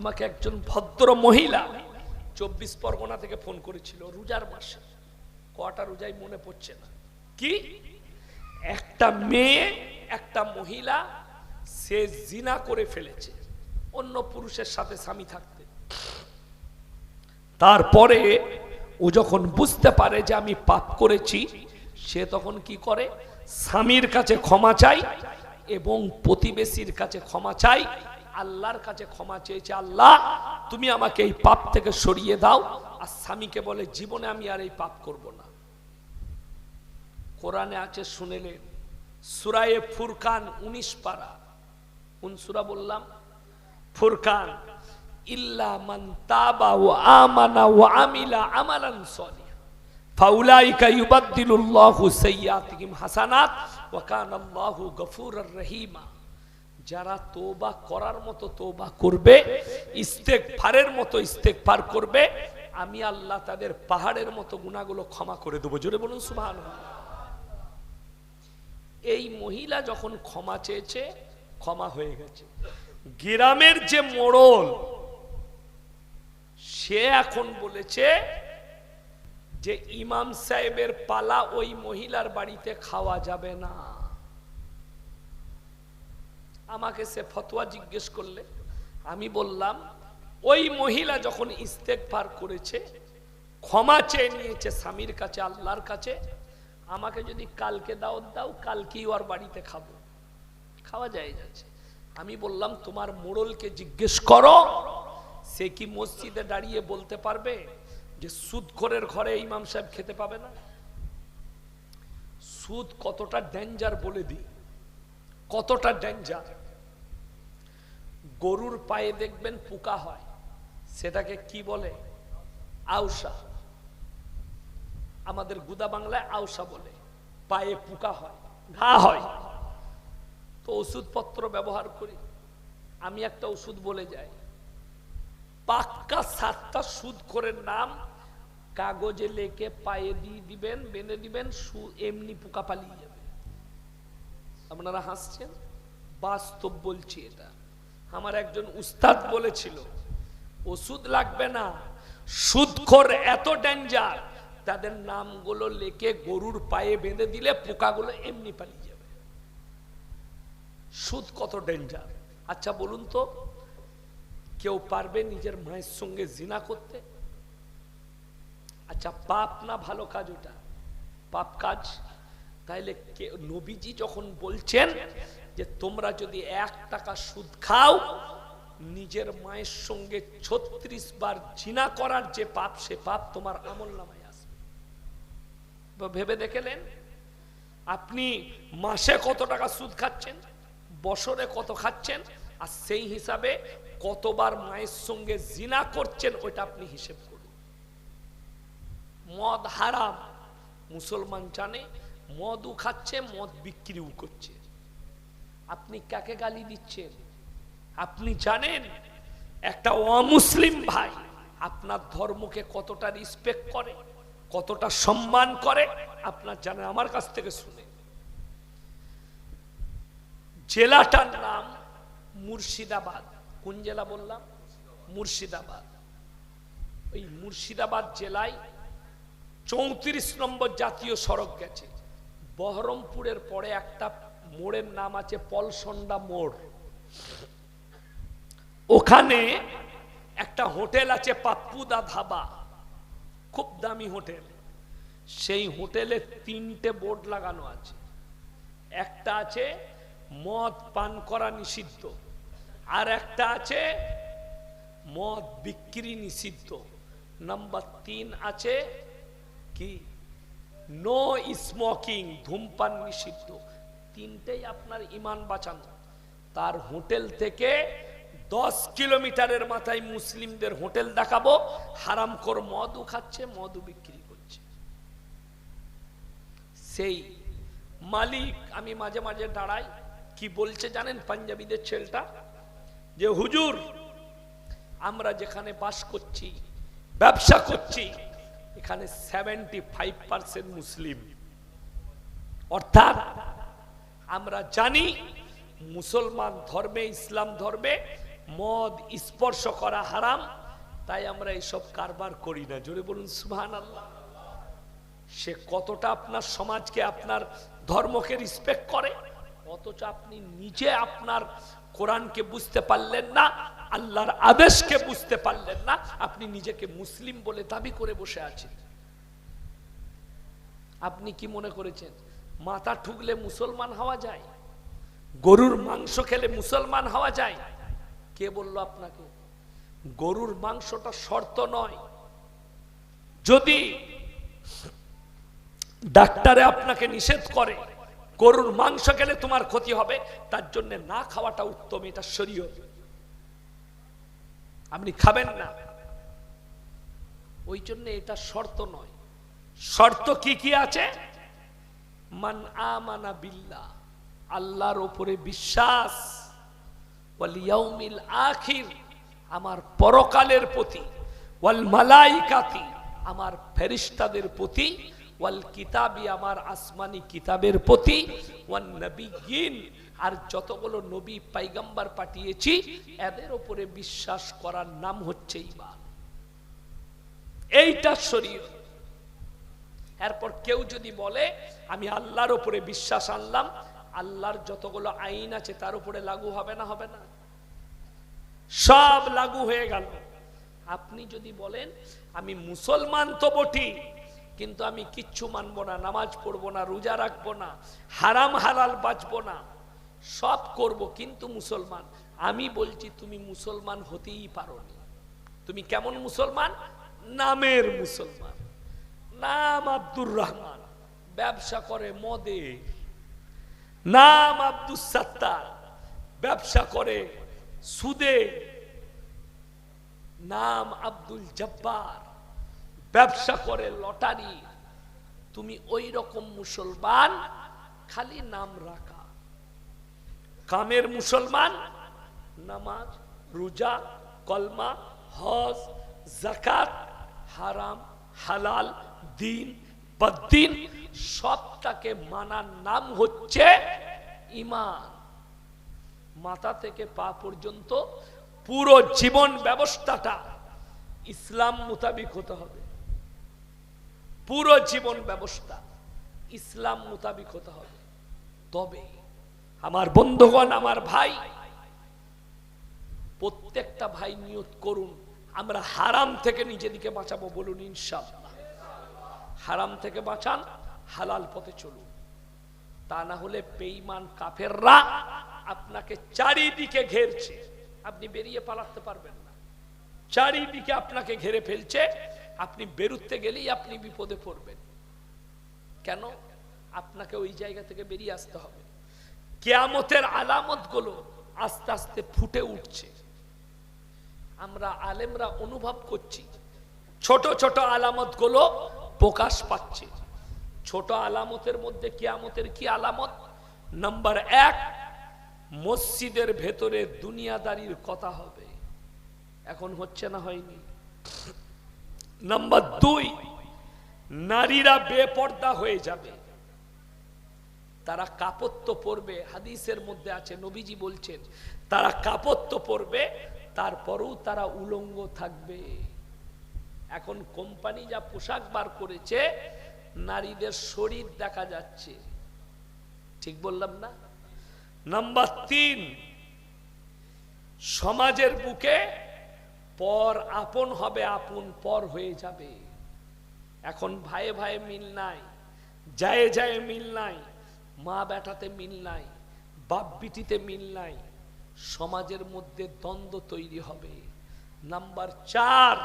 আমাকে একজন ভদ্র মহিলা চব্বিশ পরগনা থেকে ফোন করেছিল রোজার মাসে। কটা রোজাই মনে পড়ছে না। কি? একটা মেয়ে, একটা মহিলা, সে জিনা করে ফেলেছে। অন্য পুরুষের সাথে স্বামী থাকতে। তারপরে ও যখন বুঝতে পারে যে আমি পাপ করেছি, সে তখন কি করে? স্বামীর কাছে ক্ষমা চাই এবং প্রতিবেশীর কাছে ক্ষমা চাই আল্লাহর কাছে ক্ষমা চেয়েছে, আল্লাহ, তুমি আমাকে এই পাপ থেকে সরিয়ে দাও। আর স্বামীকে বলে, জীবনে আমি আর এই পাপ করব না। কোরআনে আছে শুনেলেন সুরায়ে ফুরকান উনিশ পারা। কোন সুরা বললাম? ফুরকান, ইল্লা মান তাবা ওয়া আমানা ওয়া আমিলা আমালান সলিহা, ফাউলাইকা ইউবাদদিলুল্লাহু সাইয়্যাতিহিম হাসানাত, ওয়া কানা আল্লাহু গফুরুর রহিমা। যারা তোবা করার মতো তোবা করবে, ইস্তেগফারের মতো ইস্তেগফার করবে, আমি আল্লাহ তাদের পাহাড়ের মতো গুনাহগুলো ক্ষমা করে দেবো। জোরে বলুন, সুবহানাল্লাহ। এই মহিলা যখন ক্ষমা চেয়েছে, ক্ষমা হয়ে গেছে। গ্রামের যে মোড়ল, সে এখন বলেছে যে, ইমাম সাহেবের পালা ওই মহিলার বাড়িতে খাওয়া যাবে না। আমাকে সে ফতোয়া জিজ্ঞেস করলে, আমি বললাম, ওই মহিলা যখন ইস্তেক পার করেছে, ক্ষমা চেয়ে নিয়েছে স্বামীর কাছে, আল্লাহর কাছে, আমাকে যদি কালকে দাওয়াত দাও, কালকেই ওর বাড়িতে খাব। খাওয়া যায় যাচ্ছে। আমি বললাম, তোমার মোড়লকে জিজ্ঞেস করো, সে কি মসজিদে দাঁড়িয়ে বলতে পারবে যে সুদখোরের ঘরে ইমাম সাহেব খেতে পাবে না? সুদ কতটা ডেঞ্জার বলে দিই। কতটা ডেঞ্জার গরুর পায়ে দেখবেন পোকা হয়। সেটাকে কি বলে? আউসা আমাদের গুদা বাংলায় আউসা বলে। পায়ে পোকা হয়, ঘা হয়। তো ওষুধপত্র ব্যবহার করি। আমি একটা ওষুধ বলে যাই। পাক্কা সাতটা সুদ করে নাম, কাগজে লেকে পায়ে দিয়ে দিবেন, বেঁধে দিবেন এমনি পোকা পালিয়ে যাবে। আপনারা হাসছেন? বাস্তব বলছি এটা। আমার একজন উস্তাদ বলেছিল, ওষুধ লাগবে না, সুদখোর এত ডেঞ্জার তাদের নামগুলো লেকে গরুর পায়ে বেঁধে দিলে পোকাগুলো এমনি পালিয়ে যাবে। সুদ কত ডেঞ্জার আচ্ছা বলুন তো, কেউ পারবে নিজের মায়ের সঙ্গে জিনা করতে? আচ্ছা পাপ না ভালো কাজ ওটা? পাপ কাজ? তাইলে নবীজি যখন বলছেন যে তোমরা যদি এক টাকা সুদ খাও, নিজের মায়ের সঙ্গে ছত্রিশ বার জিনা করার যে পাপ, সে পাপ তোমার আমল নামায় আসবে। ভেবে দেখেলেন? আপনি মাসে কত টাকা সুদ খাচ্ছেন? বছরে কত খাচ্ছেন? আর সেই হিসাবে কতবার মায়ের সঙ্গে জিনা করছেন, ওইটা আপনি হিসেব করুন। মদ হারাম, মুসলমান জানে, মদও খাচ্ছে, মদ বিক্রিও করছে। আপনি কাকে গালি দিচ্ছেন? আপনি জানেন, একটা অমুসলিম ভাই আপনার ধর্মকে কতটা রিসপেক্ট করে, কতটা সম্মান করে, আপনার জানেন, আমার কাছ থেকে শুনে। জেলাটার নাম মুর্শিদাবাদ। কোন জেলা বললাম? মুর্শিদাবাদ। ওই মুর্শিদাবাদ জেলায় চৌত্রিশ নম্বর জাতীয় সড়ক গেছে। বহরমপুরের পরে একটা মোড়ের নাম আছে পলসন্ডা মোড়। ওখানে একটা হোটেল আছে পাপ্পুদা ধাবা, খুব দামি হোটেল। সেই হোটেলে তিনটে বোর্ড লাগানো আছে। একটা আছে মদ পান করা নিষিদ্ধ আর একটা আছে মদ বিক্রি নিষিদ্ধ। নাম্বার তিন আছে কি? নো স্মোকিং ধূমপান নিষিদ্ধ। তিনটেই আপনার ইমান বাঁচানো। তার হোটেল থেকে দশ কিলোমিটারের মাথায় মুসলিমদের হোটেল দেখাবো হারাম কর মদও খাচ্ছে, মদও বিক্রি করছে। সেই মালিক, আমি মাঝে মাঝে দাঁড়াই, কি বলছে জানেন পাঞ্জাবিদের ছেলেটা? যে হুজুর, আমরা যেখানে বাস করছি, ব্যবসা করছি, এখানে সেভেন্টি ফাইভ পার্সেন্ট মুসলিম। অর্থাৎ আমরা জানি মুসলমান ধর্মে, ইসলাম ধর্মে মদ স্পর্শ করা হারাম, তাই আমরা এইসব কারবার করি না। জোরে বলুন সুবহান আল্লাহ সে কতটা আপনার সমাজকে, আপনার ধর্মকে রিসপেক্ট করে, অথচ আপনি নিজে আপনার কোরআনকে বুঝতে পারলেন না, আল্লাহর আদেশকে বুঝতে পারলেন না, আপনি নিজেকে মুসলিম বলে দাবি করে বসে আছেন। আপনি কি মনে করেছেন? মাথা ঠুকলে মুসলমান হওয়া যায়, গরুর মাংস খেলে মুসলমান হওয়া যায়। কে বলল আপনাকে? গরুর মাংসটা শর্ত নয়। যদি ডাক্তারে আপনাকে নিষেধ করে, গরুর মাংস খেলে তোমার ক্ষতি হবে, তার জন্য না খাওয়াটা উত্তম, এটা শরীয় আপনি খাবেন না। ওই জন্য এটা শর্ত নয়। শর্ত কি কি আছে? মান আমানা বিল্লাহ, আল্লাহর ওপরে বিশ্বাস। আখির, আমার পরকালের প্রতি। ওয়াল মালাইকাতি, আমার ফেরিস্তাদের প্রতি। ওয়াল কিতাবি, আমার আসমানি কিতাবের প্রতি। ওয়ান নবিয়িন আর যতগুলো নবী পাইগাম্বার পাঠিয়েছি, এদের ওপরে বিশ্বাস করার নাম হচ্ছে ইমান এইটা শরীয় এরপর কেউ যদি বলে, আমি আল্লাহর উপরে বিশ্বাস আনলাম, আল্লাহর যতগুলো আইন আছে তার উপরে লাগু হবে না হবে না। সব লাগু হয়ে গেল। আপনি যদি বলেন, আমি মুসলমান তো বটি কিন্তু আমি কিচ্ছু মানব না, নামাজ পড়ব না, রোজা রাখব না, হারাম, হালাল বাঁচবো না, সব করব কিন্তু মুসলমান। আমি বলছি, তুমি মুসলমান হতেই পারো তুমি কেমন মুসলমান? নামের মুসলমান। নাম আব্দুর রহমান। ব্যবসা করে মদে। নাম আব্দুল সাত্তার। ব্যবসা করে সুদে। নাম আব্দুল জব্বার। ব্যবসা করে লটারি। তুমি ওই রকম মুসলমান, খালি নাম রাখা। কামের মুসলমান, নামাজ, রোজা, কলমা, হজ জাকাত হারাম, হালাল দিন বদিন সবটাকে মানার নাম হচ্ছে ইমান মাথা থেকে পা পর্যন্ত পুরো জীবন ব্যবস্থাটা ইসলাম মোতাবিক হতে হবে। পুরো জীবন ব্যবস্থা ইসলাম মোতাবিক হতে হবে। তবে আমার বন্ধুগণ, আমার ভাই, প্রত্যেকটা ভাই নিয়ত করুন, আমরা হারাম থেকে নিজেদিকে বাঁচাবো বলুন ইনশাআল্লাহ। হারাম থেকে বাঁচান, হালাল পথে চলুন। তা না হলে বেঈমান কাফেররা আপনাকে চারিদিকে ঘেরছে। আপনি বেরিয়ে পালাতে পারবেন না। চারিদিকে আপনাকে ঘেরে ফেলছে। আপনি বেরুতে গেলেই আপনি বিপদে পড়বেন। কেন? আপনাকে ওই জায়গা থেকে বেরিয়ে আসতে হবে। কেয়ামতের আলামতগুলো আস্তে আস্তে ফুটে উঠছে। আমরা আলেমরা অনুভব করছি, ছোট ছোট আলামতগুলো প্রকাশ পাচ্ছে। ছোট আলামতের মধ্যে কিয়ামতের কি আলামত? নাম্বার এক, মসজিদের ভেতরে দুনিয়াদারির কথা হবে। এখন হচ্ছে না হয়নি। নাম্বার দুই, নারীরা বেপর্দা হয়ে যাবে। তারা কাপত্য পরবে। হাদিসের মধ্যে আছে, নবীজি বলছেন, তারা কাপত্য পরবে, তারপরেও তারা উলঙ্গ থাকবে। এখন কোম্পানি যা পোশাক বার করেছে, নারীদের শরীর দেখা যাচ্ছে। ঠিক বললাম না? নাম্বার তিন, সমাজের বুকে পর আপন হবে, আপন পর হয়ে যাবে। এখন ভাইয়ে ভাইয়ে মিল নাই, যায় যায় মিল নাই, মা বেটাতে মিল নাই, বাপ বিটিতে মিল নাই, সমাজের মধ্যে দ্বন্দ্ব তৈরি হবে। নাম্বার চার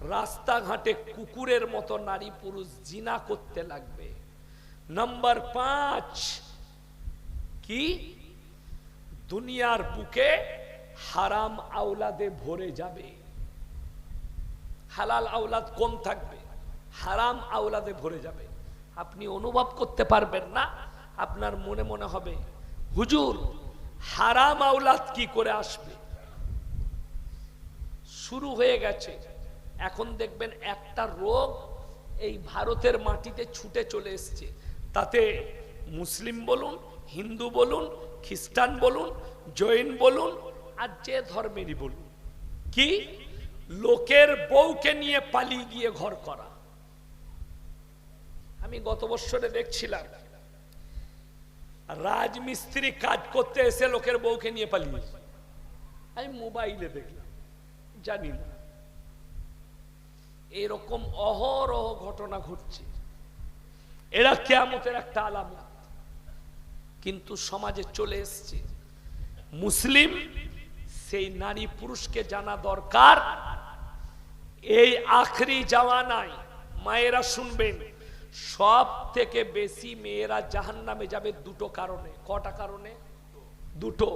রাস্তাঘাটে কুকুরের মতো নারী পুরুষ জিনা করতে লাগবে। নাম্বার পাঁচ, কি? দুনিয়ার বুকে হারাম আওলাদে ভরে যাবে। হালাল আওলাদ কম থাকবে, হারাম আওলাদে ভরে যাবে। আপনি অনুভব করতে পারবেন না, আপনার মনে মনে হবে, হুজুর, হারাম আওলাদ কি করে আসবে? শুরু হয়ে গেছে। এখন দেখবেন একটা রোগ এই ভারতের মাটিতে ছুটে চলে এসছে। তাতে মুসলিম বলুন, হিন্দু বলুন, খ্রিস্টান বলুন, জৈন বলুন, আর যে ধর্মেরই বলুন। কি? লোকের বউকে নিয়ে পালিয়ে গিয়ে ঘর করা। আমি গত বছরে দেখছিলাম, রাজমিস্ত্রি কাজ করতে এসে লোকের বউকে নিয়ে পালিয়ে আমি মোবাইলে দেখলাম, জানি না। এরকম অহরহ ঘটনা ঘটছে। এরা কেয়ামতের একটা আলামত। কিন্তু সমাজে চলে এসছে। মুসলিম সেই নারী পুরুষকে জানা দরকার। এই আখরি যাওয়া নাই মায়েরা শুনবেন সব থেকে বেশি মেয়েরা জাহান নামে যাবে দুটো কারণে। কটা কারণে? দুটো।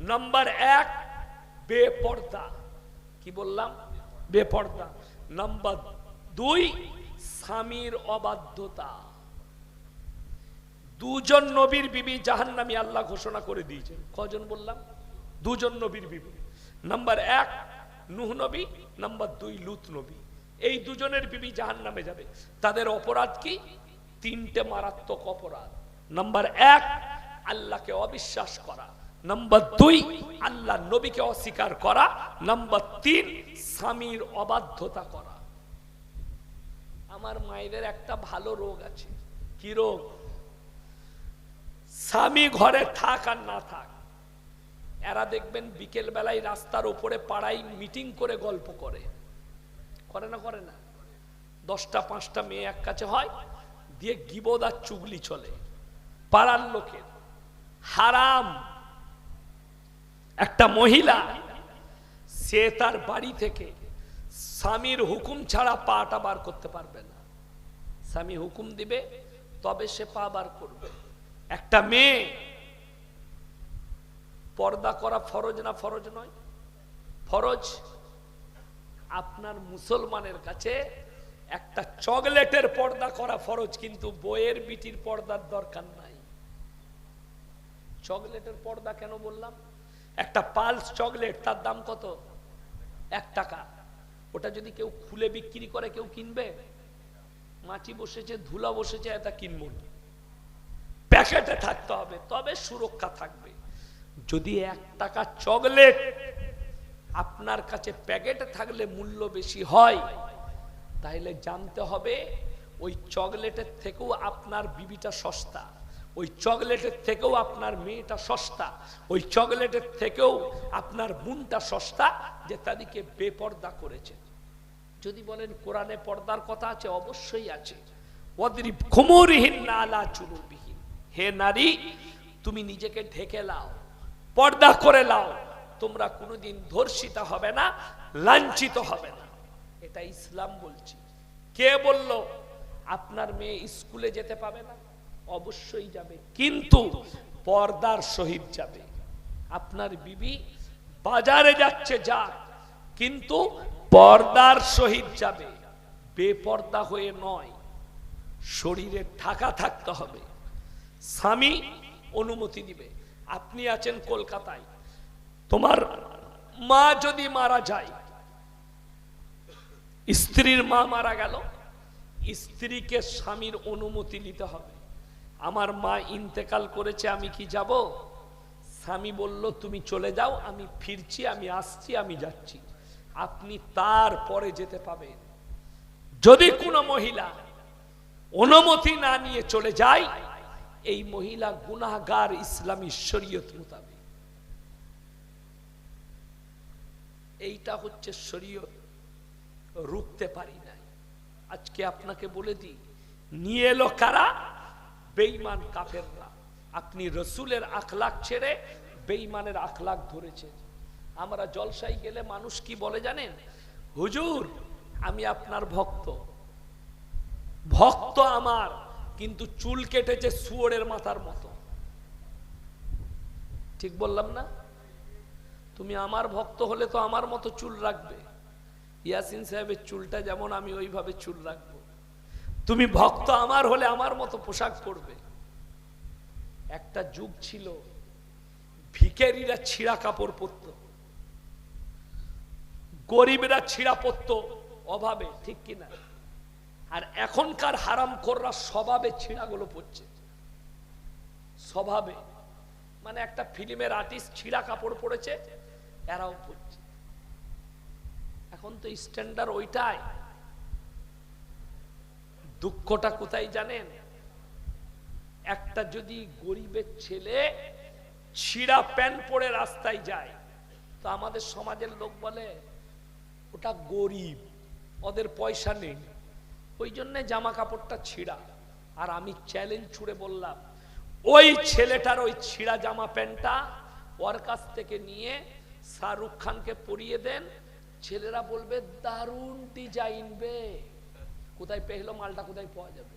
নাম্বার এক, বেপর্দা। কি বললাম? বেপর্দা। নাম্বার দুই, স্বামীর অবাধ্যতা। দুজন নবীর বিবি জাহান্নামী আল্লাহ ঘোষণা করে দিয়েছেন। কজন বললাম? দুজন নবীর বিবি। নাম্বার এক, নুহ নবী। নাম্বার দুই, লুত নবী। এই দুজনের বিবি জাহান্নামে যাবে। তাদের অপরাধ কি? তিনটে মারাত্মক অপরাধ। নাম্বার এক, আল্লাহকে অবিশ্বাস করা। নাম্বার দুই, আল্লাহ নবীকে অস্বীকার করা। নাম্বার তিন, স্বামীর অবাধ্যতা করা। আমার মায়েদের একটা ভালো রোগ আছে। কি রোগ? স্বামী ঘরে থাক আর না থাক। এরা দেখবেন বিকেল বেলায় রাস্তার উপরে পাড়ায় মিটিং করে গল্প করে। করে না করে না? দশটা, পাঁচটা মেয়ে এক কাছে হয়, দিয়ে গিবোদ আর চুগলি চলে। পাড়ার লোকের। হারাম। একটা মহিলা, সে তার বাড়ি থেকে স্বামীর হুকুম ছাড়া পাটা বার করতে পারবে না। স্বামী হুকুম দিবে, তবে সে পা বার করবে। একটা মেয়ে, পর্দা করা ফরজ না ফরজ নয়? ফরজ আপনার মুসলমানের কাছে একটা চকলেটের পর্দা করা ফরজ, কিন্তু বইয়ের বিটির পর্দার দরকার নাই। চকলেটের পর্দা কেন বললাম? একটা পালস চকলেট, তার দাম কত? এক টাকা। ওটা যদি কেউ খুলে বিক্রি করে, কেউ কিনবে? মাটি বসেছে, ধুলা বসেছে, এটা কিনবো না প্যাকেটে থাকতে হবে, তবে সুরক্ষা থাকবে। যদি এক টাকা চকলেট আপনার কাছে প্যাকেটে থাকলে মূল্য বেশি হয়, তাহলে জানতে হবে, ওই চকলেটের থেকেও আপনার বিবিটা সস্তা। ওই চকলেটের থেকেও আপনার মেয়েটা সস্তা, ওই চকলেটের থেকেও আপনার বোনটা সস্তা যে তাদেরকে বেপর্দা করেছে। যদি বলেন কোরআনে পর্দার কথা আছে, অবশ্যই আছে। হে নারী, তুমি নিজেকে ঢেকে লাও, পর্দা করে লাও, তোমরা কোনোদিন ধর্ষিতা হবে না, লাঞ্ছিত হবে না। এটা ইসলাম বলছি। কে বলল, আপনার মেয়ে স্কুলে যেতে পাবে না? অবশ্যই যাবে। কিন্তু পর্দার সহিত যাবে। আপনার বিবি বাজারে যাচ্ছে যাক। কিন্তু পর্দার সহিত যাবে। বেপর্দা হয়ে নয়। শরীরে ঢাকা থাকতে হবে। স্বামী অনুমতি দিবে। আপনি আছেন কলকাতায়। তোমার মা যদি মারা যায় স্ত্রীর মা মারা গেল স্ত্রীকে স্বামীর অনুমতি নিতে হবে। আমার মা ইন্তেকাল করেছে, আমি কি যাব? স্বামী বলল, তুমি চলে যাও, আমি ফিরছি, আমি আসছি, আমি যাচ্ছি। আপনি তারপরে যেতে পাবেন। যদি কোনো মহিলা অনুমতি না নিয়ে চলে যায়, এই মহিলা গুনাহগার ইসলামী শরীয়ত মোতাবেক। এইটা হচ্ছে শরীয়ত, রুখতে পারি নাই। আজকে আপনাকে বলে দিই, নিয়ে এলো কারা? বেইমান কাফেররা। আপনি রসুলের আখলাখ ছেড়ে বেইমানের আখলাখ ধরেছেন। আমরা জলসাই গেলে মানুষ কি বলে জানেন? হুজুর, আমি আপনার ভক্ত। ভক্ত আমার, কিন্তু চুল কেটেছে শুয়োরের মাথার মতো। ঠিক বললাম না? তুমি আমার ভক্ত হলে তো আমার মতো চুল রাখবে। ইয়াসিন সাহেবের চুলটা যেমন আমি ওইভাবে চুল রাখব। তুমি ভক্ত আমার হলে আমার মতো পোশাক পরবে। একটা যুগ ছিল ভিকেরিরা ছিঁড়া কাপড় পরত। গরিবরা ছিঁড়া পরত অভাবে, ঠিক কিনা? আর এখনকার হারাম কররা স্বভাবে ছিঁড়াগুলো পড়ছে স্বভাবে। মানে একটা ফিল্মের আর্টিস্ট ছিঁড়া কাপড় পরেছে, এরাও পড়ছে এখন তো স্ট্যান্ডার্ড ওইটাই। দুঃখটা কোথায় জানেন? একটা যদি গরিবের ছেলে ছিঁড়া প্যান্ট পরে রাস্তায় যায়, তো আমাদের সমাজের লোক বলে, ওটা গরিব, ওদের পয়সা নেই। ওই জন্য জামা কাপড়টা ছিঁড়া। আর আমি চ্যালেঞ্জ ছুড়ে বললাম, ওই ছেলেটার ওই ছিঁড়া জামা প্যান্টটা ওর কাছ থেকে নিয়ে শাহরুখ খানকে পরিয়ে দেন। ছেলেরা বলবে, দারুণ ডিজাইন বে। কোথায় পেহলো মালটা কোথায় পাওয়া যাবে?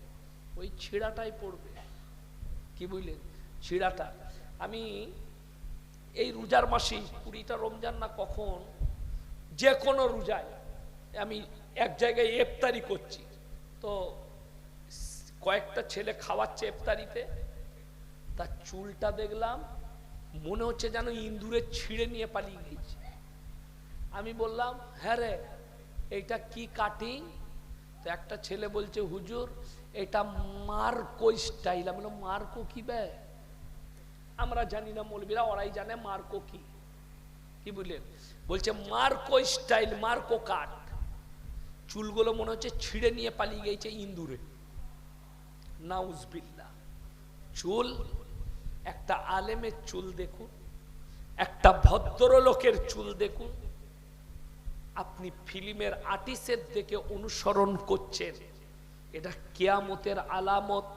ওই ছিঁড়াটাই পড়বে। কি বুঝলেন? ছিঁড়াটা। আমি এই রোজার মাসে কুড়িটা রমজান না কখন? যে কোনো রোজায় আমি এক জায়গায় এফতারি করছি। তো কয়েকটা ছেলে খাওয়াচ্ছে এফতারিতে তার চুলটা দেখলাম, মনে হচ্ছে যেন ইন্দুরে ছিঁড়ে নিয়ে পালিয়ে গেছে। আমি বললাম হ্যাঁ রে, এইটা কি কাটিং? তো একটা ছেলে বলছে, হুজুর, এটা মার্কো স্টাইল। আমি মার্কো কি ব্যয় আমরা জানি না, মৌলবীরা, ওরাই জানে মার্কো কি। কি বুঝলেন? বলছে, মার্কো স্টাইল, মার্কো কাট চুলগুলো মনে হচ্ছে ছিঁড়ে নিয়ে পালিয়ে গেছে ইন্দুরে। নাউজবিল্লা চুল, একটা আলেমের চুল দেখুন, একটা ভদ্রলোকের চুল দেখুন আপনি ফিল্মের আর্টিস্টের দিকে অনুসরণ করছেন এটা কেয়ামতের আলামত।